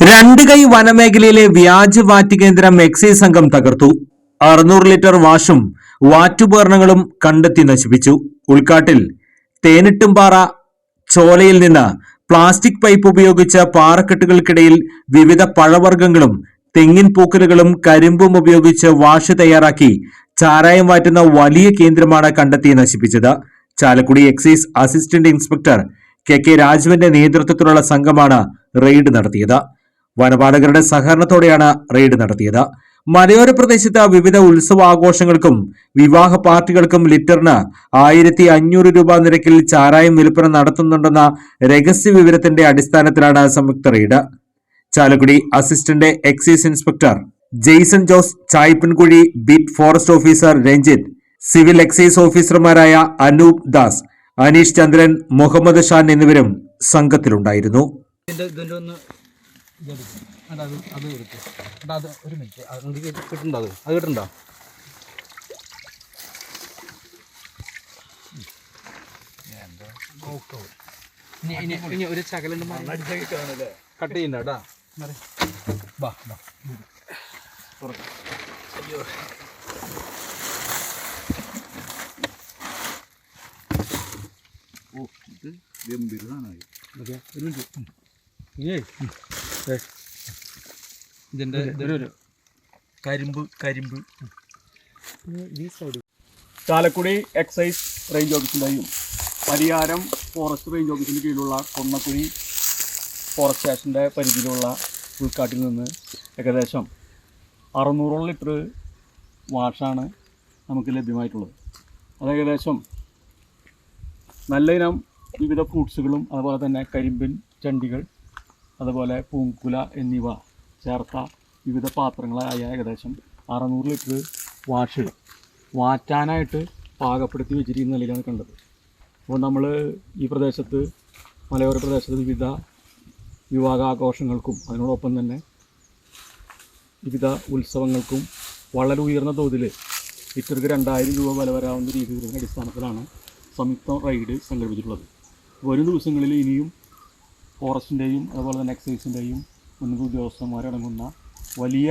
രണ്ട് കൈ വനമേഖലയിലെ വ്യാജ വാറ്റ് കേന്ദ്രം എക്സൈസ് സംഘം തകർത്തു. അറുന്നൂറ് ലിറ്റർ വാഷും വാറ്റുപകരണങ്ങളും കണ്ടെത്തി നശിപ്പിച്ചു. ഉൾക്കാട്ടിൽ തേനിട്ടുംപാറ ചോലയിൽ നിന്ന് പ്ലാസ്റ്റിക് പൈപ്പ് ഉപയോഗിച്ച പാറക്കെട്ടുകൾക്കിടയിൽ വിവിധ പഴവർഗങ്ങളും തെങ്ങിൻ പൂക്കലുകളും കരിമ്പും ഉപയോഗിച്ച് വാഷ് തയ്യാറാക്കി ചാരായം വാറ്റുന്ന വലിയ കേന്ദ്രമാണ് കണ്ടെത്തി നശിപ്പിച്ചത്. Chalakudy excise assistant inspector K K രാജുവിന്റെ നേതൃത്വത്തിലുള്ള സംഘമാണ് റെയ്ഡ് നടത്തിയത്. വനപാലകരുടെ സഹകരണത്തോടെയാണ് റെയ്ഡ് നടത്തിയത്. മലയോര പ്രദേശത്ത് വിവിധ ഉത്സവാഘോഷങ്ങൾക്കും വിവാഹ പാർട്ടികൾക്കും ലിറ്ററിന് ആയിരത്തി അഞ്ഞൂറ് രൂപ നിരക്കിൽ ചാരായം വിൽപ്പന നടത്തുന്നുണ്ടെന്ന രഹസ്യ വിവരത്തിന്റെ അടിസ്ഥാനത്തിലാണ് സംയുക്ത raid. Chalakudy assistant excise inspector Jaison Jose Chaipankuzhi beat forest officer Ranjith civil excise ഓഫീസർമാരായ അനൂപ് ദാസ് അനീഷ് ചന്ദ്രൻ മുഹമ്മദ് ഷാൻ എന്നിവരും സംഘത്തിലുണ്ടായിരുന്നു. ഇതെടുക്കും അത് അത് എടുക്കും എന്നിട്ട് അത് ഒരു മിനിറ്റ്. അത് കിട്ടുന്നുണ്ടോ അത് അത് കിട്ടുന്നുണ്ടോ ഇനി ഒരു ശകലം കട്ട് ചെയ്യണ്ട കേട്ടാ ബാ ബാ ഓക്കെ ഒരു മിനിറ്റ്. ഏയ്. ഇതിന്റെ ഒരു കരിമ്പ് കരിമ്പ്. ചാലക്കുടി എക്സൈസ് റേഞ്ച് ഓഫീസിന്റെയും പരിയാരം ഫോറസ്റ്റ് റേഞ്ച് ഓഫീസിന്റെ കീഴിലുള്ള കൊന്നക്കുഴി ഫോറസ്റ്റ് സ്റ്റേഷന്റെ പരിധിയിലുള്ള ഉൾക്കാട്ടിൽ നിന്ന് ഏകദേശം അറുന്നൂറോളം ലിറ്റർ വാഷാണ് നമുക്ക് ലഭ്യമായിട്ടുള്ളത്. അത് ഏകദേശം നല്ല ഇനം വിവിധ ഫ്രൂട്ട്സുകളും അതുപോലെ തന്നെ കരിമ്പിൻ ചണ്ടികൾ അതുപോലെ പൂങ്കുല എന്നിവ ചേർത്ത വിവിധ പാത്രങ്ങളായ ഏകദേശം അറുന്നൂറ് ലിറ്റർ വാഷ് വാറ്റാനായിട്ട് പാകപ്പെടുത്തി വെച്ചിരിക്കുന്ന നിലയിലാണ് കണ്ടത്. അപ്പോൾ നമ്മൾ ഈ പ്രദേശത്ത് മലയോര പ്രദേശത്ത് വിവിധ വിവാഹാഘോഷങ്ങൾക്കും അതിനോടൊപ്പം തന്നെ വിവിധ ഉത്സവങ്ങൾക്കും വളരെ ഉയർന്ന തോതിൽ ലിറ്റർക്ക് രണ്ടായിരം രൂപ വില വരാവുന്ന രീതിയിലുള്ള അടിസ്ഥാനത്തിലാണ് സംയുക്ത റൈഡ് സംഘടിപ്പിച്ചിട്ടുള്ളത്. വരും ദിവസങ്ങളിൽ ഇനിയും ഫോറസ്റ്റിന്റെയും അതുപോലെ തന്നെ എക്സൈസിന്റെയും മുൻകൂർ ഉദ്യോഗസ്ഥന്മാരടങ്ങുന്ന വലിയ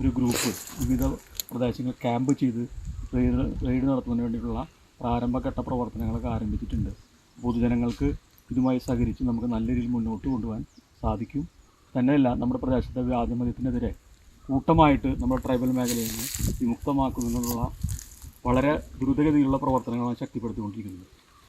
ഒരു ഗ്രൂപ്പ് വിവിധ പ്രദേശങ്ങൾ ക്യാമ്പ് ചെയ്ത് റെയ്ഡ് റെയ്ഡ് നടത്തുന്നതിന് വേണ്ടിയിട്ടുള്ള പ്രാരംഭഘട്ട പ്രവർത്തനങ്ങളൊക്കെ ആരംഭിച്ചിട്ടുണ്ട്. പൊതുജനങ്ങൾക്ക് ഇതുമായി സഹകരിച്ച് നമുക്ക് നല്ല രീതിയിൽ മുന്നോട്ട് കൊണ്ടുപോകാൻ സാധിക്കും. തന്നെയല്ല നമ്മുടെ പ്രദേശത്തെ വ്യാജമദ്യത്തിനെതിരെ കൂട്ടമായിട്ട് നമ്മുടെ ട്രൈബൽ മേഖലയിൽ നിന്ന് വിമുക്തമാക്കുന്നതിനുള്ള വളരെ ദ്രുതഗതിയിലുള്ള പ്രവർത്തനങ്ങളാണ് ശക്തിപ്പെടുത്തിക്കൊണ്ടിരിക്കുന്നത്.